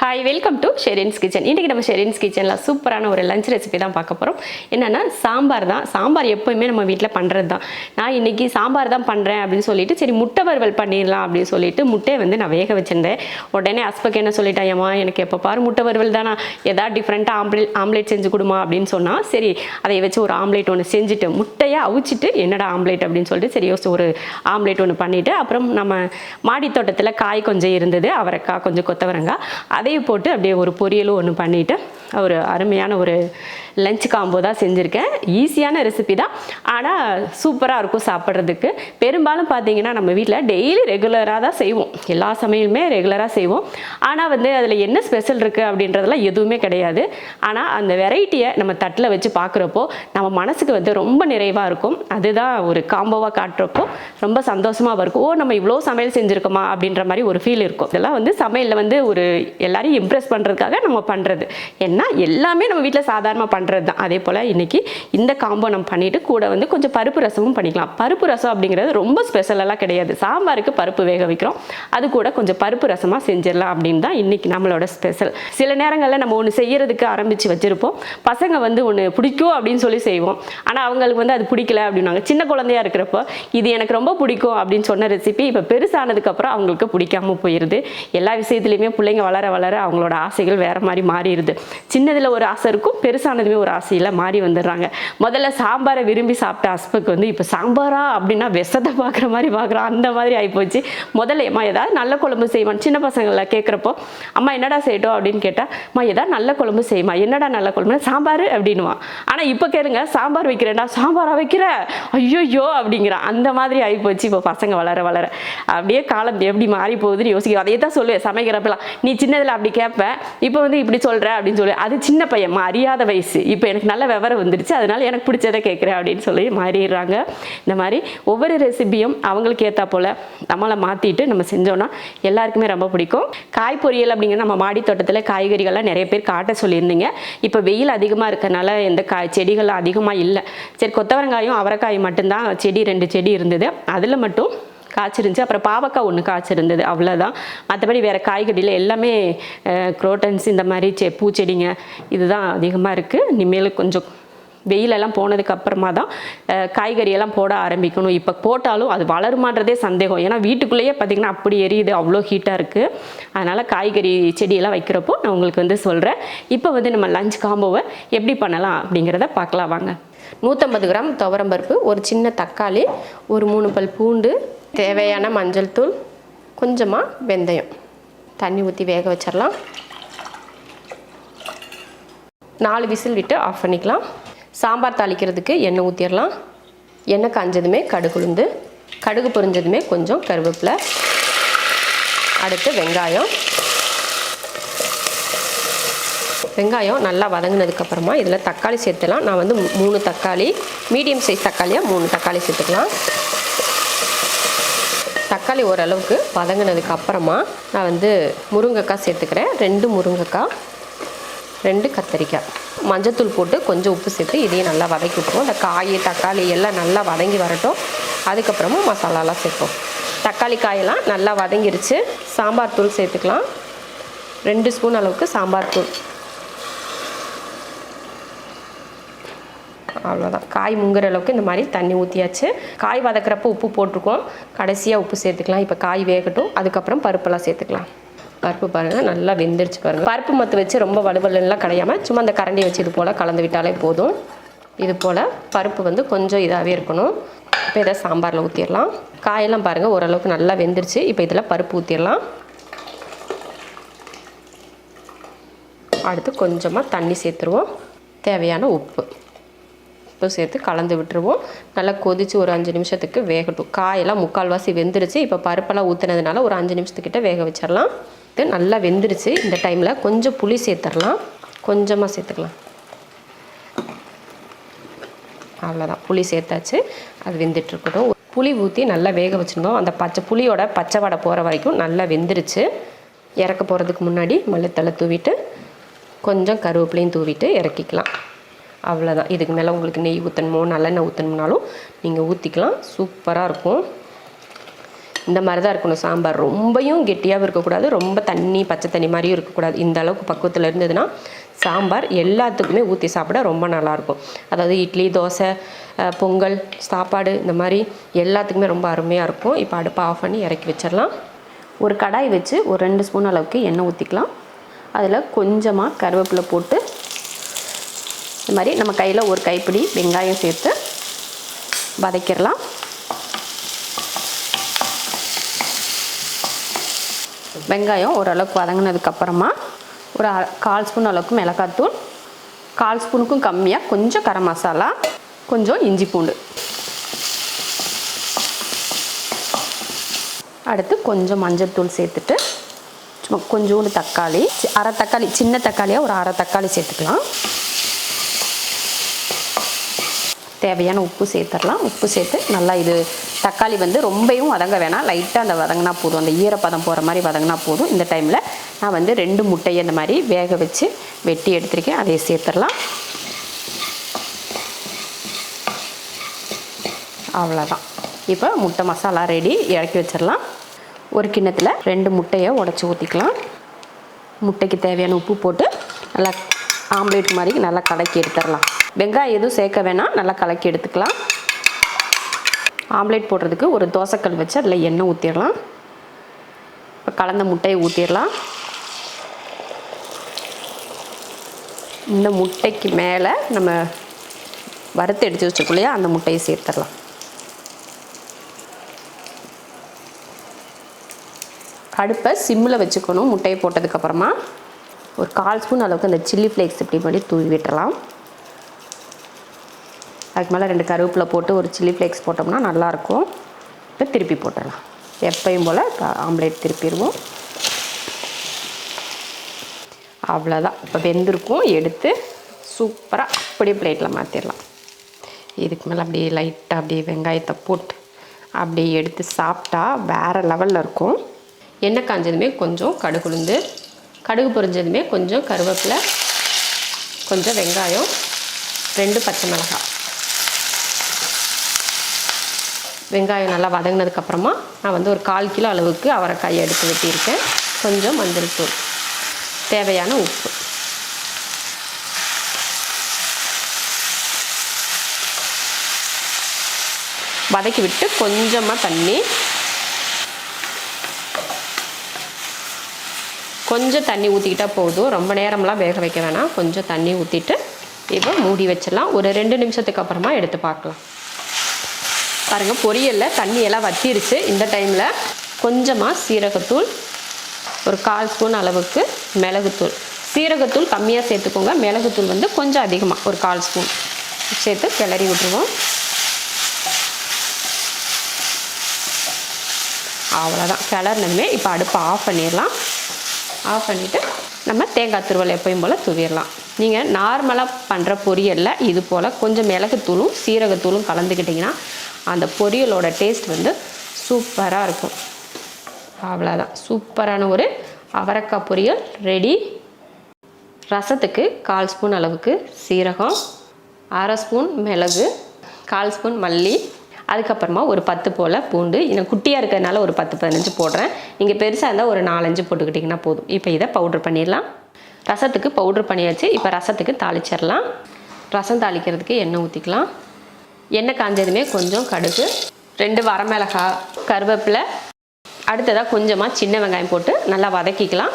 Hi welcome to Sherin's kitchen இன்றைக்கி நம்ம ஷெரின்ஸ் கிச்சனில் சூப்பரான ஒரு லஞ்ச் ரெசிபி தான் பார்க்க போகிறோம் என்னென்னா சாம்பார் தான். சாம்பார் எப்போயுமே நம்ம வீட்டில் பண்ணுறது தான். நான் இன்றைக்கி சாம்பார் தான் பண்ணுறேன் அப்படின்னு சொல்லிட்டு சரி முட்டை வறுவல் பண்ணிடலாம் அப்படின்னு சொல்லிட்டு முட்டையை வந்து நான் வேக வச்சிருந்தேன். உடனே அஸ்பக்கு என்ன சொல்லிட்டாயம்மா எனக்கு எப்போ பாரு முட்டை வறுவல் தானா? ஏதாவது டிஃப்ரெண்ட்டாக ஆம்லேட் ஆம்லேட் செஞ்சு கொடுமா? அப்படின்னு சொன்னால் சரி அதை வச்சு ஒரு ஆம்லேட் ஒன்று செஞ்சுட்டு முட்டையை அவிச்சிட்டு என்னடா ஆம்லேட் அப்படின்னு சொல்லிட்டு சரி யோசிச்சு ஒரு ஆம்லேட் ஒன்று பண்ணிவிட்டு அப்புறம் நம்ம மாடி தோட்டத்தில் காய் கொஞ்சம் இருந்தது அவரைக்காய் கொஞ்சம் கொத்தவரங்காய் அதையும் போட்டு அப்படியே ஒரு பொரியலும் ஒன்று பண்ணிவிட்டு ஒரு அருமையான ஒரு லஞ்ச் காம்போ தான் செஞ்சுருக்கேன். ஈஸியான ரெசிபி தான். ஆனால் சூப்பராக இருக்கும் சாப்பிட்றதுக்கு. பெரும்பாலும் பார்த்தீங்கன்னா நம்ம வீட்டில் டெய்லி ரெகுலராக தான் செய்வோம். எல்லா சமையலுமே ரெகுலராக செய்வோம். ஆனால் வந்து அதில் என்ன ஸ்பெஷல் இருக்குது அப்படின்றதெல்லாம் எதுவுமே கிடையாது. ஆனால் அந்த வெரைட்டியை நம்ம தட்டில் வச்சு பார்க்குறப்போ நம்ம மனசுக்கு வந்து ரொம்ப நிறைவாக இருக்கும். அதுதான் ஒரு காம்போவாக காட்டுறப்போ ரொம்ப சந்தோஷமாக இருக்கும். ஓ நம்ம இவ்வளோ சமையல் செஞ்சுருக்கோமா அப்படின்ற மாதிரி ஒரு ஃபீல் இருக்கும். இதெல்லாம் வந்து சமையலில் வந்து ஒரு எல்லாரையும் இம்ப்ரெஸ் பண்ணுறதுக்காக நம்ம பண்ணுறது ஏன்னா எல்லாமே நம்ம வீட்டில் சாதாரணமாக பண்ணுறது பண்ணுறது தான் அதே போல் இன்றைக்கி இந்த காம்போ நம்ம பண்ணிவிட்டு கூட வந்து கொஞ்சம் பருப்பு ரசமும் பண்ணிக்கலாம். பருப்பு ரசம் அப்படிங்கிறது ரொம்ப ஸ்பெஷலெல்லாம் கிடையாது. சாம்பாருக்கு பருப்பு வேக வைக்கிறோம். அது கூட கொஞ்சம் பருப்பு ரசமாக செஞ்சிடலாம் அப்படின்னு தான் இன்றைக்கி நம்மளோட ஸ்பெஷல் சில நேரங்களில் நம்ம ஒன்று செய்கிறதுக்கு ஆரம்பித்து வச்சுருப்போம். பசங்க வந்து ஒன்று பிடிக்கும் அப்படின்னு சொல்லி செய்வோம். ஆனால் அவங்களுக்கு வந்து அது பிடிக்கல அப்படின்னாங்க சின்ன குழந்தையா இருக்கிறப்போ இது எனக்கு ரொம்ப பிடிக்கும் அப்படின்னு சொன்ன ரெசிபி இப்போ பெருசானதுக்கப்புறம் அவங்களுக்கு பிடிக்காம போயிடுது எல்லா விஷயத்துலையுமே பிள்ளைங்க வளர வளர அவங்களோட ஆசைகள் வேறு மாதிரி மாறிடுது. சின்னதில் ஒரு ஆசை இருக்கும் பெருசானதுமே ஒரு ஆசையில் மாறி வந்துடுறாங்க. முதல்ல சாம்பாரை விரும்பி சாப்பிட்ட அஸ்புக்கு வந்து இப்போ சாம்பாரா? அப்படின்னா விஷத்தை பார்க்குற மாதிரி பார்க்குறான். அந்த மாதிரி ஆகிப்போச்சு முதல்ல அம்மா ஏதாவது நல்ல குழம்பு செய்வான். சின்ன பசங்களை கேட்குறப்போ அம்மா என்னடா செய்யட்டும்? அப்படின்னு கேட்டால் அம்மா ஏதாவது நல்ல குழம்பு செய்யுமா என்னடா நல்ல குழம்பு சாம்பார் அப்படின்னுவான் ஆனால் இப்போ கேளுங்க சாம்பார் வைக்கிறேன்டா. சாம்பாரா வைக்கிற? ஐயோயோ! அப்படிங்கிறான். அந்த மாதிரி ஆகிப்போச்சு இப்போ பசங்க வளர வளர. அப்படியே காலம் எப்படி மாறி போகுதுன்னு யோசிக்க அதே தான் சொல்லுவேன். சமைக்கிறப்பெல்லாம் நீ சின்னதில் அப்படி கேட்பேன் இப்போ வந்து இப்படி சொல்கிற அப்படின்னு சொல்லி அது சின்ன பையன். அறியாத வயசு. இப்போ எனக்கு நல்ல விவரம் வந்துருச்சு. அதனால எனக்கு பிடிச்சதை கேட்குறேன் அப்படின்னு சொல்லி மாறிடுறாங்க. இந்த மாதிரி ஒவ்வொரு ரெசிபியும் அவங்களுக்கு ஏற்றா போல் நம்மளை மாற்றிட்டு நம்ம செஞ்சோன்னா எல்லாருக்குமே ரொம்ப பிடிக்கும். காய் பொரியல் அப்படிங்கிற நம்ம மாடி தோட்டத்தில் காய்கறிகள்லாம் நிறைய பேர் காட்ட சொல்லியிருந்தீங்க. இப்போ வெயில் அதிகமாக இருக்கனால எந்த காய் செடிகள் அதிகமாக இல்லை. சரி கொத்தவரங்காயும் அவரைக்காயும் மட்டும்தான் செடி ரெண்டு செடி இருந்தது. அதில் மட்டும் காய்ச்சிருந்துச்சு. அப்புறம் பாவக்காய் ஒன்று காய்ச்சிருந்தது. அவ்வளோதான் மற்றபடி வேறு காய்கறியில் எல்லாமே குரோட்டன்ஸ் இந்த மாதிரி செ பூச்செடிங்க இதுதான் அதிகமாக இருக்குது இனிமேல் கொஞ்சம் வெயிலெல்லாம் போனதுக்கு அப்புறமா தான் காய்கறியெல்லாம் போட ஆரம்பிக்கணும். இப்போ போட்டாலும் அது வளருமான்றதே சந்தேகம். ஏன்னா வீட்டுக்குள்ளேயே பார்த்திங்கன்னா அப்படி எரியுது. அவ்வளோ ஹீட்டாக இருக்குது அதனால் காய்கறி செடியெல்லாம் வைக்கிறப்போ நான் உங்களுக்கு வந்து சொல்கிறேன் இப்போ வந்து நம்ம லஞ்ச் காம்போவை எப்படி பண்ணலாம் அப்படிங்கிறத பார்க்கலாம் வாங்க. நூற்றம்பது கிராம் துவரம்பருப்பு ஒரு சின்ன தக்காளி ஒரு மூணு பல் பூண்டு தேவையான மஞ்சள் தூள் கொஞ்சமாக வெந்தயம். தண்ணி ஊற்றி வேக வச்சிடலாம் நாலு விசில் விட்டு ஆஃப் பண்ணிக்கலாம். சாம்பார் தாளிக்கிறதுக்கு எண்ணெய் ஊற்றிடலாம் எண்ணெய் காஞ்சதுமே கடுகு உளுந்து கடுகு பொரிஞ்சதுமே கொஞ்சம் கருவேப்பிலை. அடுத்து வெங்காயம். வெங்காயம் நல்லா வதங்கினதுக்கப்புறமா இதில் தக்காளி சேர்த்துலாம். நான் வந்து மூணு தக்காளி மீடியம் சைஸ் தக்காளியாக மூணு தக்காளி சேர்த்துக்கலாம். தக்காளி ஓரளவுக்கு வதங்கினதுக்கு அப்புறமா நான் வந்து முருங்கைக்காய் சேர்த்துக்கிறேன். ரெண்டு முருங்கைக்காய் ரெண்டு கத்தரிக்காய். மஞ்சத்தூள் போட்டு கொஞ்சம் உப்பு சேர்த்து இதையும் நல்லா வதக்கி விட்டுருவோம். இந்த காய் தக்காளி எல்லாம் நல்லா வதங்கி வரட்டும். அதுக்கப்புறமா மசாலாலாம் சேர்ப்போம். தக்காளி காயெல்லாம் நல்லா வதங்கிருச்சு. சாம்பார் தூள் சேர்த்துக்கலாம். ரெண்டு ஸ்பூன் அளவுக்கு சாம்பார் தூள். அவ்வளோதான் காய் முங்குற அளவுக்கு இந்த மாதிரி தண்ணி ஊற்றியாச்சு காய் வதக்குறப்ப உப்பு போட்டிருக்கோம். கடைசியாக உப்பு சேர்த்துக்கலாம். இப்போ காய் வேகட்டும். அதுக்கப்புறம் பருப்பெல்லாம் சேர்த்துக்கலாம். பருப்பு பாருங்கள் நல்லா வெந்துருச்சு பாருங்கள் பருப்பு மத்து வச்சு ரொம்ப வலுவலுலாம் கிடையாமல் சும்மா அந்த கரண்டி வச்சு இது போல் கலந்து விட்டாலே போதும். இது போல் பருப்பு வந்து கொஞ்சம் இதாகவே இருக்கணும். இப்போ இதை சாம்பாரில் ஊற்றிடலாம் காயெல்லாம் பாருங்கள் ஓரளவுக்கு நல்லா வெந்துருச்சு. இப்போ இதில் பருப்பு ஊற்றிடலாம் அடுத்து கொஞ்சமாக தண்ணி சேர்த்துருவோம். தேவையான உப்பு. உப்பு சேர்த்து கலந்து விட்டுருவோம். நல்லா கொதித்து ஒரு அஞ்சு நிமிஷத்துக்கு வேகட்டும். காயெல்லாம் முக்கால்வாசி வெந்துருச்சு. இப்போ பருப்பெல்லாம் ஊற்றுனதுனால ஒரு அஞ்சு நிமிஷத்துக்கிட்ட வேக வச்சிடலாம் இது நல்லா வெந்துருச்சு. இந்த டைமில் கொஞ்சம் புளி சேர்த்துடலாம் கொஞ்சமாக சேர்த்துக்கலாம். அவ்வளோதான் புளி சேர்த்தாச்சு. அது வெந்துட்டுருக்கட்டும் புளி ஊற்றி நல்லா வேக வச்சுருந்தோம். அந்த பச்சை புளியோட பச்சை வடை போகிற வரைக்கும் நல்லா வெந்துருச்சு. இறக்க போகிறதுக்கு முன்னாடி மல்லித்தலை தூவிட்டு கொஞ்சம் கருவேப்பிலையும் தூவிட்டு இறக்கிக்கலாம். அவ்வளோதான் இதுக்கு மேலே உங்களுக்கு நெய் ஊற்றணுமோ நல்லெண்ணெய் ஊற்றணும்னாலும் நீங்கள் ஊற்றிக்கலாம் சூப்பராக இருக்கும். இந்த மாதிரி தான் இருக்கணும் சாம்பார். ரொம்பையும் கெட்டியாகவும் இருக்கக்கூடாது. ரொம்ப தண்ணி பச்சை தண்ணி மாதிரியும் இருக்கக்கூடாது. இந்த அளவுக்கு பக்குவத்தில் இருந்ததுன்னா சாம்பார் எல்லாத்துக்குமே ஊற்றி சாப்பிட ரொம்ப நல்லாயிருக்கும் அதாவது இட்லி தோசை பொங்கல் சாப்பாடு இந்த மாதிரி எல்லாத்துக்குமே ரொம்ப அருமையாக இருக்கும். இப்போ அடுப்பை ஆஃப் பண்ணி இறக்கி வச்சிடலாம். ஒரு கடாய் வச்சு ஒரு ரெண்டு ஸ்பூன் அளவுக்கு எண்ணெய் ஊற்றிக்கலாம் அதில் கொஞ்சமாக கருவேப்பிலை போட்டு இந்த மாதிரி நம்ம கையில் ஒரு கைப்பிடி வெங்காயம் சேர்த்து வதக்கிடலாம். வெங்காயம் ஓரளவுக்கு வதங்கினதுக்கப்புறமா ஒரு கால் ஸ்பூன் அளவுக்கு மிளகாத்தூள் கால் ஸ்பூனுக்கும் கம்மியாக கொஞ்சம் கரம் மசாலா கொஞ்சம் இஞ்சி பூண்டு. அடுத்து கொஞ்சம் மஞ்சள்தூள் சேர்த்துட்டு சும்மா கொஞ்சோண்டு தக்காளி அரை தக்காளி சின்ன தக்காளியாக ஒரு அரை தக்காளி சேர்த்துக்கலாம். தேவையான உப்பு சேர்த்துடலாம். உப்பு சேர்த்து நல்லா இது தக்காளி வந்து ரொம்பவும் வதங்க வேணாம். லைட்டாக அந்த வதங்கினா போதும். அந்த ஈரப்பதம் போகிற மாதிரி வதங்கினா போதும். இந்த டைமில் நான் வந்து ரெண்டு முட்டையை இந்த மாதிரி வேக வச்சு வெட்டி எடுத்திருக்கேன். அதையே சேர்த்துடலாம். அவ்வளோதான் இப்போ முட்டை மசாலா ரெடி இறக்கி வச்சிடலாம். ஒரு கிண்ணத்தில் ரெண்டு முட்டையை உடச்சி ஊற்றிக்கலாம் முட்டைக்கு தேவையான உப்பு போட்டு நல்லா ஆம்லேட் மாதிரி நல்லா கலக்கி எடுத்துடலாம். வெங்காயம் எதுவும் சேர்க்க வேணாம். நல்லா கலக்கி எடுத்துக்கலாம். ஆம்லேட் போடுறதுக்கு ஒரு தோசைக்கல் வச்சு அதில் எண்ணெய் ஊற்றிடலாம் இப்போ கலந்த முட்டையை ஊற்றிடலாம் இந்த முட்டைக்கு மேலே நம்ம வறுத்து எடுத்து வச்சுருக்கோம் அந்த முட்டையை சேர்த்துடலாம். அடுப்பை சிம்மில் வச்சுக்கணும் முட்டையை போட்டதுக்கப்புறமா ஒரு கால் ஸ்பூன் அளவுக்கு அந்த சில்லி ஃப்ளேக்ஸ் இப்படி பண்ணி தூவி விட்டுறலாம் அதுக்கு மேலே ரெண்டு கருவேப்பிலை போட்டு ஒரு சில்லி ஃப்ளேக்ஸ் போட்டோம்னா நல்லாயிருக்கும். இப்போ திருப்பி போட்டுடலாம். எப்பயும் போல் இப்போ ஆம்லேட் திருப்பிடுவோம். அவ்வளோதான். இப்போ வெந்திருக்கும். எடுத்து சூப்பராக அப்படியே பிளேட்டில் மாற்றிடலாம் இதுக்கு மேலே அப்படியே லைட்டாக அப்படியே வெங்காயத்தை போட்டு அப்படியே எடுத்து சாப்பிட்டா வேறு லெவலில் இருக்கும். எண்ணெய் காஞ்சதுமே கொஞ்சம் கடுகுளுந்து கடுகு பொரிஞ்சதுமே கொஞ்சம் கருவேப்பிலை கொஞ்சம் வெங்காயம் ரெண்டு பச்சை மிளகாய். வெங்காயம் நல்லா வதங்கினதுக்கப்புறமா நான் வந்து ஒரு கால் கிலோ அளவுக்கு அவரைக்காயை எடுத்து வெட்டியிருக்கேன். கொஞ்சம் மஞ்சள் தூள். தேவையான உப்பு. வதக்கி விட்டு கொஞ்சமாக தண்ணி. கொஞ்சம் தண்ணி ஊற்றிக்கிட்டா போதும். ரொம்ப நேரம்லாம் வேக வைக்க வேணாம். கொஞ்சம் தண்ணி ஊற்றிட்டு இப்போ மூடி வச்சிடலாம். ஒரு ரெண்டு நிமிஷத்துக்கு அப்புறமா எடுத்து பார்க்கலாம். பாருங்கள் பொரியலில் தண்ணியெல்லாம் வத்திருச்சு. இந்த டைமில் கொஞ்சமாக சீரகத்தூள் ஒரு கால் ஸ்பூன் அளவுக்கு மிளகுத்தூள். சீரகத்தூள் கம்மியாக சேர்த்துக்கோங்க. மிளகுத்தூள் வந்து கொஞ்சம் அதிகமாக ஒரு கால் ஸ்பூன். சேர்த்து கிளறி விட்டுருவோம். அவ்வளோதான் கிளறினதுமே இப்போ அடுப்பை ஆஃப் பண்ணிடலாம். ஆஃப் பண்ணிவிட்டு நம்ம தேங்காய் துருவல் எப்பயும் போல் துவிடலாம். நீங்கள் நார்மலாக பண்ணுற பொரியலில் இது போல் கொஞ்சம் மிளகுத்தூளும் சீரகத்தூளும் கலந்துக்கிட்டிங்கன்னா அந்த பொரியலோட டேஸ்ட் வந்து சூப்பராக இருக்கும். அவ்வளோதான் சூப்பரான ஒரு அவரைக்காய் பொரியல் ரெடி ரசத்துக்கு கால் ஸ்பூன் அளவுக்கு சீரகம் அரை ஸ்பூன் மிளகு கால் ஸ்பூன் மல்லி அதுக்கப்புறமா ஒரு பத்து போல் பூண்டு. இன்னும் குட்டியாக இருக்கிறதுனால ஒரு பத்து பதினஞ்சு போடுறேன். நீங்கள் பெருசாக இருந்தால் ஒரு நாலஞ்சு போட்டுக்கிட்டிங்கன்னா போதும். இப்போ இதை பவுட்ரு பண்ணிடலாம். ரசத்துக்கு பவுட்ரு பண்ணியாச்சு. இப்போ ரசத்துக்கு தாளிச்சிடலாம். ரசம் தாளிக்கிறதுக்கு எண்ணெய் ஊற்றிக்கலாம் எண்ணெய் காஞ்சதுமே கொஞ்சம் கடுகு ரெண்டு வரமிளகாய் கருவேப்பிலை. அடுத்ததாக கொஞ்சமாக சின்ன வெங்காயம் போட்டு நல்லா வதக்கிக்கலாம்.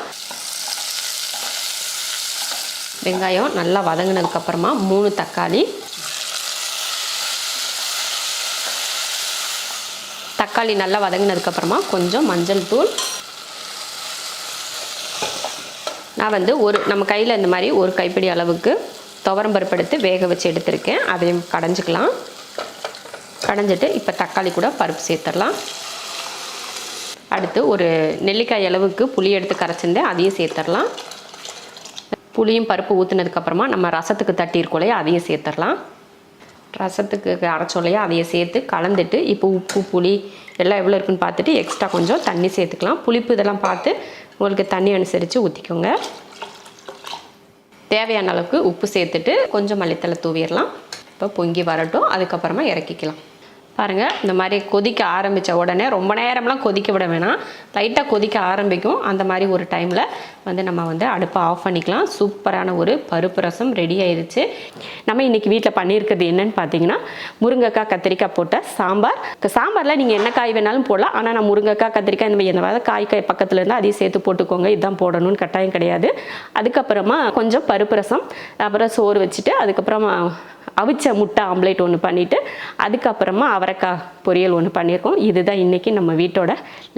வெங்காயம் நல்லா வதங்கினதுக்கப்புறமா மூணு தக்காளி. தக்காளி நல்லா வதங்கினதுக்கப்புறமா கொஞ்சம் மஞ்சள் தூள். நான் வந்து ஒரு நம்ம கையில் இந்த மாதிரி ஒரு கைப்பிடி அளவுக்கு துவரம் பருப்பு எடுத்து வேக வச்சு எடுத்திருக்கேன். அதையும் கடைஞ்சிக்கலாம். கடைஞ்சிட்டு இப்போ தக்காளி கூட பருப்பு சேர்த்துடலாம். அடுத்து ஒரு நெல்லிக்காய் அளவுக்கு புளி எடுத்து கரைச்சிருந்தேன் அதையும் சேர்த்துடலாம். புளியும் பருப்பு ஊற்றுனதுக்கப்புறமா நம்ம ரசத்துக்கு தட்டியிருக்கோம் இல்லையா அதையும் சேர்த்துடலாம். ரசத்துக்கு அரைச்சோம் இல்லையா அதையும் சேர்த்து கலந்துட்டு இப்போ உப்பு புளி எல்லாம் எவ்வளோ இருக்குன்னு பார்த்துட்டு எக்ஸ்ட்ரா கொஞ்சம் தண்ணி சேர்த்துக்கலாம். புளிப்பு இதெல்லாம் பார்த்து உங்களுக்கு தண்ணி அனுசரித்து ஊற்றிக்கோங்க தேவையான அளவுக்கு உப்பு சேர்த்துட்டு கொஞ்சம் மல்லித்தலை தூவிடலாம். இப்போ பொங்கி வரட்டும் அதுக்கப்புறமா இறக்கிக்கலாம். பாருங்கள் இந்த மாதிரி கொதிக்க ஆரம்பித்த உடனே ரொம்ப நேரம்லாம் கொதிக்க விட வேணாம். லைட்டாக கொதிக்க ஆரம்பிக்கும். அந்த மாதிரி ஒரு டைமில் வந்து நம்ம வந்து அடுப்பை ஆஃப் பண்ணிக்கலாம். சூப்பரான ஒரு பருப்பு ரசம் ரெடி ஆயிடுச்சு நம்ம இன்றைக்கி வீட்டில் பண்ணியிருக்கிறது என்னன்னு பார்த்தீங்கன்னா முருங்கைக்காய் கத்திரிக்காய் போட்ட சாம்பார். சாம்பாரில் நீங்கள் என்ன காய் வேணாலும் போடலாம். ஆனால் நான் முருங்கைக்காய் கத்திரிக்காய் இந்த மாதிரி எந்த காய் காய் பக்கத்தில் இருந்தால் அதையும் சேர்த்து போட்டுக்கோங்க. இதுதான் போடணும்னு கட்டாயம் கிடையாது. அதுக்கப்புறமா கொஞ்சம் பருப்பு ரசம் அப்புறம் சோறு வச்சுட்டு அதுக்கப்புறமா அவிச்ச முட்டை ஆம்லேட் ஒன்று பண்ணிவிட்டு அதுக்கப்புறமா அவரைக்காய் பொரியல் ஒன்று பண்ணியிருக்கோம். இதுதான் இன்றைக்கி நம்ம வீட்டோட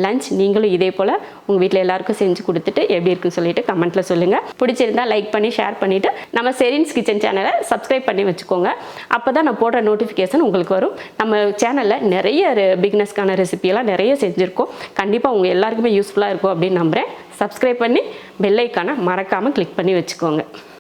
லஞ்ச். நீங்களும் இதே போல் உங்கள் வீட்டில் எல்லாருக்கும் செஞ்சு கொடுத்துட்டு எப்படி இருக்குன்னு சொல்லிட்டு கமெண்ட்டில் சொல்லுங்கள் பிடிச்சிருந்தா லைக் பண்ணி ஷேர் பண்ணிவிட்டு நம்ம செரின்ஸ் கிச்சன் சேனலை சப்ஸ்கிரைப் பண்ணி வச்சுக்கோங்க. அப்போ தான் நான் போடுற நோட்டிஃபிகேஷன் உங்களுக்கு வரும். நம்ம சேனலில் நிறைய பிக்னஸ்க்கான ரெசிபியெல்லாம் நிறைய செஞ்சுருக்கோம். கண்டிப்பாக உங்கள் எல்லாருக்குமே யூஸ்ஃபுல்லாக இருக்கும் அப்படின்னு நம்புகிறேன் சப்ஸ்கிரைப் பண்ணி பெல்லைக்கான மறக்காமல் கிளிக் பண்ணி வச்சுக்கோங்க.